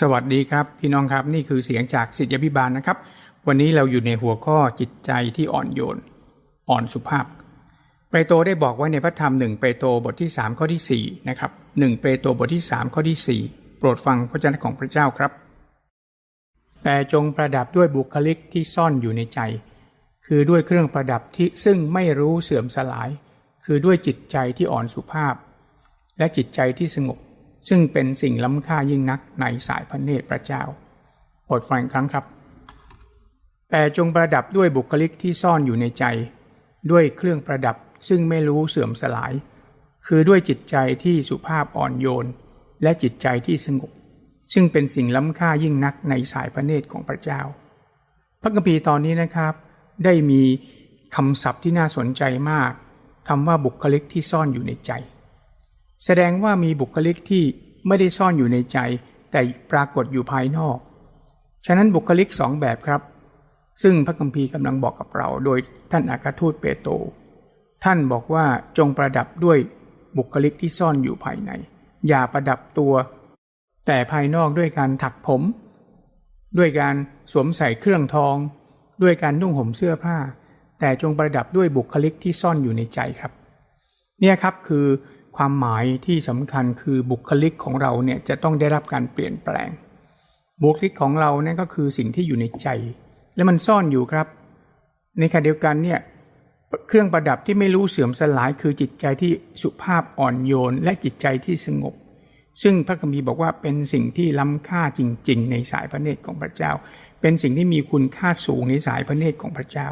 สวัสดีครับพี่น้องครับนี่คือเสียงจากสิทธิพิบาลนะครับ วันนี้เราอยู่ในหัวข้อจิตใจที่อ่อนโยน อ่อนสุภาพ เปโตรได้บอกไว้ในพระธรรมหนึ่งเปโตรบทที่ 3 ข้อที่4นะครับหนึ่งเปโตรบทที่ 3 ข้อที่ 4 โปรดฟังพระเจ้าของพระเจ้าครับ แต่จงประดับด้วยบุคลิกที่ซ่อนอยู่ในใจ คือด้วยเครื่องประดับที่ซึ่งไม่รู้เสื่อมสลาย คือด้วยจิตใจที่อ่อนสุภาพ และจิตใจที่สงบ ซึ่งเป็นสิ่งล้ำค่ายิ่งนักในสายพระเนตรพระเจ้าโปรดฟังอีกครั้งครับ แต่จงประดับด้วยบุคลิกที่ซ่อนอยู่ในใจ ด้วยเครื่องประดับซึ่งไม่รู้เสื่อมสลาย คือด้วยจิตใจที่สุภาพอ่อนโยน และจิตใจที่สงบ ซึ่งเป็นสิ่งล้ำค่ายิ่งนักในสายพระเนตรของพระเจ้า พระคัมภีร์ตอนนี้นะครับ ได้มีคำศัพท์ที่น่าสนใจมากคำว่าบุคลิกที่ซ่อนอยู่ในใจ แสดงว่ามีบุคลิกที่ไม่ได้ซ่อนอยู่ในใจ แต่ปรากฏอยู่ภายนอก ฉะนั้นบุคลิกสองแบบครับ ซึ่งพระคัมภีร์กำลังบอกกับเรา โดยท่านอาคาทูตเปโตรท่านบอกว่าจงประดับด้วยบุคลิกที่ซ่อนอยู่ภายใน อย่าประดับตัว แต่ภายนอกด้วยการถักผม ด้วยการสวมใส่เครื่องทอง ด้วยการนุ่งห่มเสื้อผ้า แต่จงประดับด้วยบุคลิกที่ซ่อนอยู่ในใจครับ เนี่ยครับคือ ความหมายที่สำคัญคือบุคลิกของเราเนี่ยจะต้องได้รับการเปลี่ยนแปลง บุคลิกของเราเนี่ยก็คือสิ่งที่อยู่ในใจ และมันซ่อนอยู่ครับ ในขณะเดียวกันเนี่ยเครื่องประดับที่ไม่รู้เสื่อมสลายคือจิตใจที่สุภาพอ่อนโยน และจิตใจที่สงบ ซึ่งพระคัมภีร์บอกว่าเป็นสิ่งที่ล้ำค่าจริง ๆ ในสายพระเนตรของพระเจ้า เป็นสิ่งที่มีคุณค่าสูงในสายพระเนตรของพระเจ้า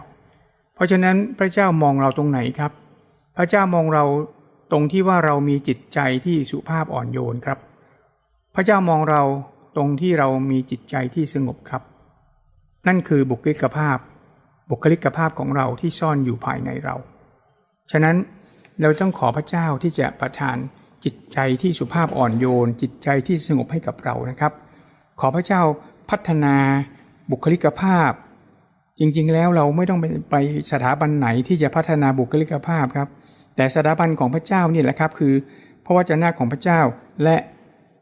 เพราะฉะนั้นพระเจ้ามองเราตรงไหนครับ พระเจ้ามองเรา ตรงที่ว่าเรามีจิตใจที่สุภาพอ่อนโยนครับ พระเจ้ามองเราตรงที่เรามีจิตใจที่สงบครับ นั่นคือบุคลิกภาพ บุคลิกภาพของเราที่ซ่อนอยู่ภายในเรา ฉะนั้นเราต้องขอพระเจ้าที่จะประทานจิตใจที่สุภาพอ่อนโยน จิตใจที่สงบให้กับเรานะครับ ขอพระเจ้าพัฒนาบุคลิกภาพ จริงๆแล้วเราไม่ต้องไปไปสถาบันไหนที่จะพัฒนาบุคลิกภาพครับ แต่สถาบันของพระเจ้านี่แหละครับคือพระวจนะของพระเจ้าและ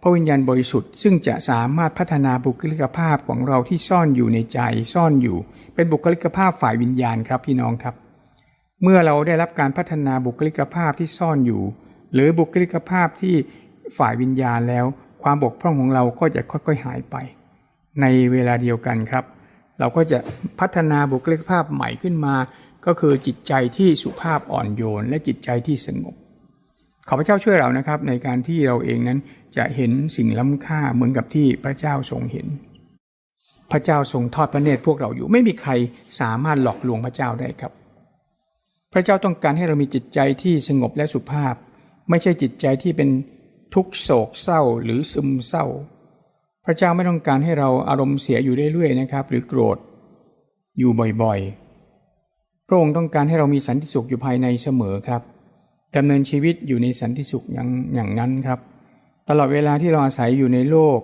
พระวิญญาณบริสุทธิ์ ซึ่งจะสามารถพัฒนาบุคลิกภาพของเราที่ซ่อนอยู่ในใจซ่อนอยู่ เป็นบุคลิกภาพฝ่ายวิญญาณครับพี่น้องครับ เมื่อเราได้รับการพัฒนาบุคลิกภาพที่ซ่อนอยู่ หรือบุคลิกภาพที่ฝ่ายวิญญาณแล้ว ความบกพร่องของเราก็จะค่อยๆหายไป ในเวลาเดียวกันครับ เราก็จะพัฒนาบุคลิกภาพใหม่ขึ้นมา ก็คือจิตใจที่สุภาพอ่อนโยน และจิตใจที่สงบ ขอพระเจ้าช่วยเรานะครับ ในการที่เราเองนั้นจะเห็นสิ่งล้ำค่าเหมือนกับที่พระเจ้าทรงเห็น พระเจ้าทรงทอดพระเนตรพวกเราอยู่ ไม่มีใครสามารถหลอกลวงพระเจ้าได้ครับ พระเจ้าต้องการให้เรามีจิตใจที่สงบและสุภาพ ไม่ใช่จิตใจที่เป็นทุกโศกเศร้าหรือซึมเศร้า พระเจ้าไม่ต้องการให้เราอารมณ์เสียอยู่เรื่อยๆนะครับ หรือโกรธอยู่บ่อยๆ พระองค์ต้องการให้เรามีสันติสุขอยู่ภายในเสมอครับดำเนินชีวิตอยู่ในสันติสุขอย่างอย่างนั้นครับ ตลอดเวลาที่เราอาศัยอยู่ในโลก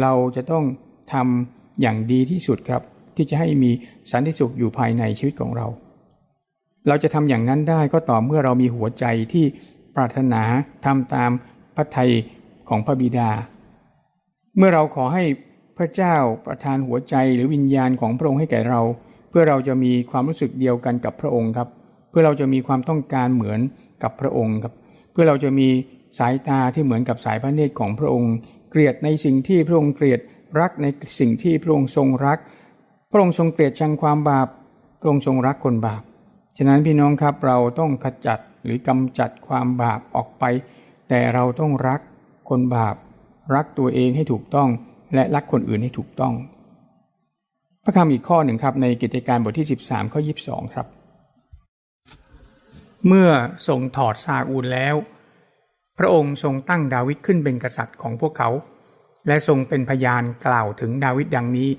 เราจะต้องทำอย่างดีที่สุดครับ ที่จะให้มีสันติสุขอยู่ภายในชีวิตของเรา เราจะทำอย่างนั้นได้ก็ต่อเมื่อเรามีหัวใจที่ปรารถนาทำตามพระทัยของพระบิดา เมื่อเราขอให้พระเจ้าประทานหัวใจหรือวิญญาณของพระองค์ให้แก่เรา เพื่อเราจะมีความรู้สึกเดียวกันกับพระองค์ครับ เพื่อเราจะมีความต้องการเหมือนกับพระองค์ครับ เพื่อเราจะมีสายตาที่เหมือนกับสายพระเนตรของพระองค์ เกลียดในสิ่งที่พระองค์เกลียดรักในสิ่งที่พระองค์ทรงรัก พระองค์ทรงเกลียดชังความบาป พระองค์ทรงรักคนบาป ฉะนั้นพี่น้องครับเราต้องขจัดหรือกำจัดความบาปออกไป แต่เราต้องรักคนบาป รักตัวเองให้ถูกต้อง และรักคนอื่นให้ถูกต้อง พระคำอีกข้อหนึ่งครับในกิจการบทที่ 13 ข้อ 22 ครับ เมื่อทรงถอดซาอูลแล้ว พระองค์ทรงตั้งดาวิดขึ้นเป็นกษัตริย์ของพวกเขา และทรงเป็นพยานกล่าวถึงดาวิดดังนี้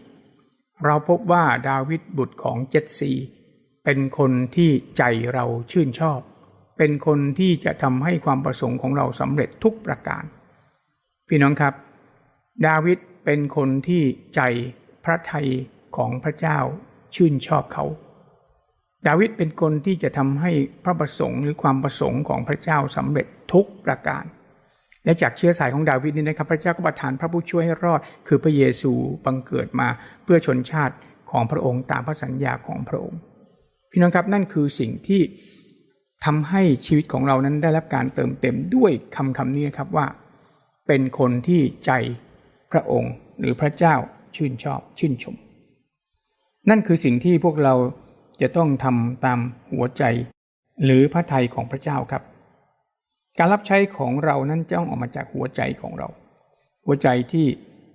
เราพบว่าดาวิดบุตรของเจตซีเป็นคนที่ใจเราชื่นชอบ เป็นคนที่จะทำให้ความประสงค์ของเราสำเร็จทุกประการ พี่น้องครับ ดาวิดเป็นคนที่ใจพระไทย ของพระเจ้าชื่นชอบเขา ดาวิดเป็นคนที่จะทำให้พระประสงค์หรือความประสงค์ของพระเจ้าสำเร็จทุกประการ และจากเชื้อสายของดาวิดนี้นะครับ พระเจ้าก็ประทานพระผู้ช่วยให้รอด คือพระเยซูบังเกิดมาเพื่อชนชาติของพระองค์ตามพระสัญญาของพระองค์ พี่น้องครับนั่นคือสิ่งที่ทำให้ชีวิตของเรานั้นได้รับการเติมเต็มด้วยคำคำนี้นะครับว่า เป็นคนที่ใจพระองค์หรือพระเจ้าชื่นชอบชื่นชม นั่นคือสิ่งที่พวกเราจะต้องทำตามหัวใจ หรือพระทัยของพระเจ้าครับ การรับใช้ของเรานั้นจะต้องออกมาจากหัวใจของเรา หัวใจที่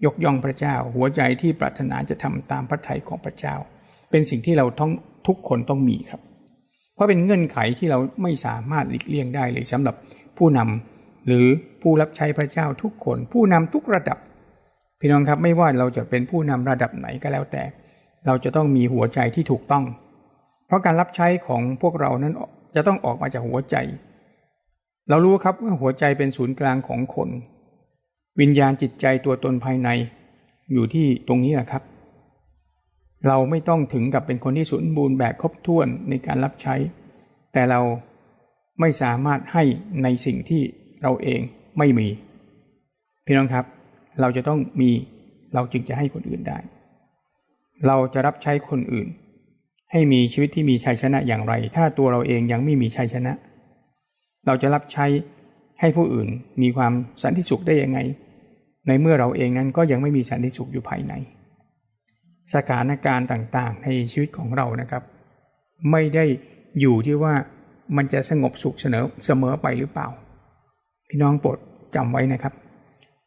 ยกย่องพระเจ้า หัวใจที่ปรารถนาจะทำตามพระทัยของพระเจ้า เป็นสิ่งที่เราต้องทุกคนต้องมีครับ เพราะเป็นเงื่อนไขที่เราไม่สามารถหลีกเลี่ยงได้เลยสำหรับผู้นำหรือผู้รับใช้พระเจ้าทุกคน ผู้นำทุกระดับ พี่น้องครับไม่ว่าเราจะเป็นผู้นำระดับไหนก็แล้วแต่ เราจะต้องมีหัวใจที่ถูกต้อง เพราะการรับใช้ของพวกเรานั้นจะต้องออกมาจากหัวใจ เรารู้ครับว่าหัวใจเป็นศูนย์กลางของคน วิญญาณจิตใจตัวตนภายใน อยู่ที่ตรงนี้แหละครับ เราไม่ต้องถึงกับเป็นคนที่สมบูรณ์แบบครบถ้วนในการรับใช้ แต่เราไม่สามารถให้ในสิ่งที่เราเองไม่มี พี่น้องครับ เราจะต้องมีเราจึงจะให้คนอื่นได้ เราจะรับใช้คนอื่น ให้มีชีวิตที่มีชัยชนะอย่างไร ถ้าตัวเราเองยังไม่มีชัยชนะ เราจะรับใช้ให้ผู้อื่นมีความสันติสุขได้ยังไง ในเมื่อเราเองนั้นก็ยังไม่มีสันติสุขอยู่ภายใน สถานการณ์ต่างๆ ในชีวิตของเรานะครับ ไม่ได้อยู่ที่ว่ามันจะสงบสุขเสนอเสมอไปหรือเปล่า พี่น้องโปรดจำไว้นะครับ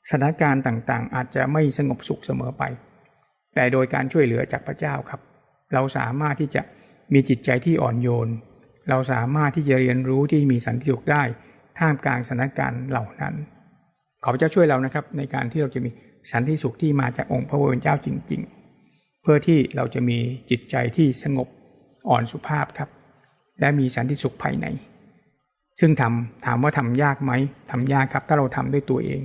สถานการณ์ต่างๆ อาจจะไม่สงบสุขเสมอไป แต่โดยการช่วยเหลือจากพระเจ้าครับ เราสามารถที่จะมีจิตใจที่อ่อนโยน เราสามารถที่จะเรียนรู้ที่มีสันติสุขได้ท่ามกลางสถานการณ์เหล่านั้น ขอพระเจ้าช่วยเรานะครับ ในการที่เราจะมีสันติสุขที่มาจากองค์พระผู้เป็นเจ้าจริง ๆ เพื่อที่เราจะมีจิตใจที่สงบอ่อนสุภาพครับ และมีสันติสุขภายใน ซึ่งทำถามว่าทำยากไหมทำยากครับถ้าเราทำด้วยตัวเอง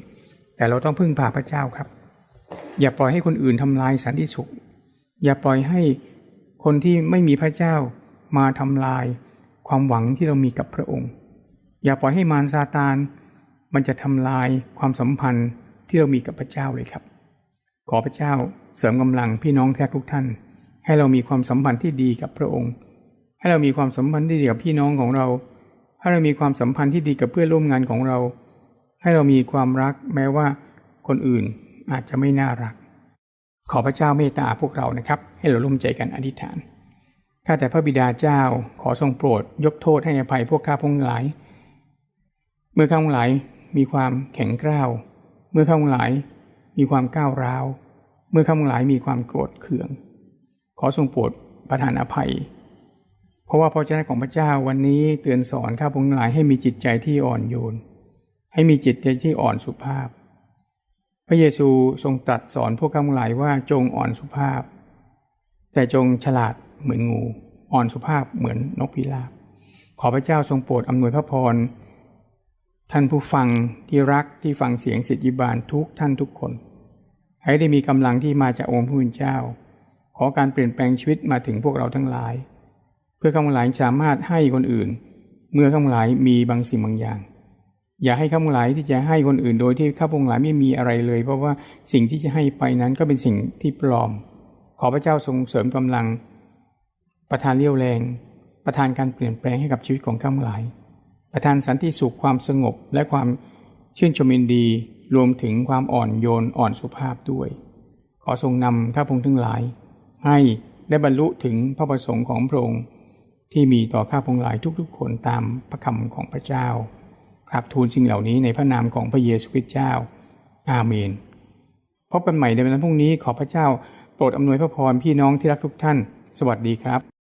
แต่เราต้องพึ่งพาพระเจ้าครับ อย่าปล่อยให้คนอื่นทำลายสันติสุข อย่าปล่อยให้คนที่ไม่มีพระเจ้ามาทำลายความหวังที่เรามีกับพระองค์ อย่าปล่อยให้มารซาตาน มันจะทำลายความสัมพันธ์ที่เรามีกับพระเจ้าเลยครับ ขอพระเจ้าเสริมกำลังพี่น้องแท้ทุกท่าน ให้เรามีความสัมพันธ์ที่ดีกับพระองค์ ให้เรามีความสัมพันธ์ที่ดีกับพี่น้องของเรา ให้เรามีความสัมพันธ์ที่ดีกับเพื่อนร่วมงานของเรา ให้เรามีความรักแม้ว่าคนอื่น อาจจะไม่น่ารัก ขอพระเจ้าเมตตาพวกเรานะครับ ให้เราร่วมใจกันอธิษฐานข้าแต่พระบิดาเจ้าขอทรงโปรด ยกโทษให้อภัยพวกข้าพงหลาย เมื่อข้าพงหลายมีความแข็งกร้าว เมื่อข้าพงหลายมีความก้าวร้าว เมื่อข้าพงหลายมีความโกรธเคือง ขอทรงโปรดประทานอภัย เพราะว่าพระเจ้าของพระเจ้าวันนี้เตือนสอนข้าพงหลายให้มีจิตใจที่อ่อนโยน ให้มีจิตใจที่อ่อนสุภาพ พระเยซูทรงตรัสสอนพวกข้างหลายว่าจงอ่อนสุภาพ แต่จงฉลาดเหมือนงู อ่อนสุภาพเหมือนนกพิราบ ขอพระเจ้าทรงโปรดอำนวยพระพร ท่านผู้ฟังที่รักที่ฟังเสียงสิทธิบาลทุกท่านทุกคน ให้ได้มีกำลังที่มาจากองค์พระผู้เป็นเจ้า ขอการเปลี่ยนแปลงชีวิตมาถึงพวกเราทั้งหลาย เพื่อข้างหลายสามารถให้คนอื่น เมื่อข้างหลายมีบางสิ่งบางอย่าง อย่าให้ข้าพงหลายที่จะให้คนอื่นโดยที่ข้าพงหลายไม่มีอะไรเลย เพราะว่าสิ่งที่จะให้ไปนั้นก็เป็นสิ่งที่ปลอม ขอพระเจ้าทรงเสริมกำลัง ประทานเรี่ยวแรง ประทานการเปลี่ยนแปลงให้กับชีวิตของข้าพงหลาย ประทานสันติสุขความสงบและความชื่นชมยินดี รวมถึงความอ่อนโยนอ่อนสุภาพด้วย ขอทรงนำข้าพงทั้งหลาย ให้ได้บรรลุถึงพระประสงค์ของพระองค์ที่มีต่อข้าพงหลายทุกๆคนตามพระคำของพระเจ้า ราบทูลสิ่งเหล่านี้ในพระนามของพระเยซูคริสต์เจ้า อาเมน พบกันใหม่ในวันพรุ่งนี้ขอพระเจ้าโปรดอำนวยพระพรพี่น้องที่รักทุกท่าน สวัสดีครับ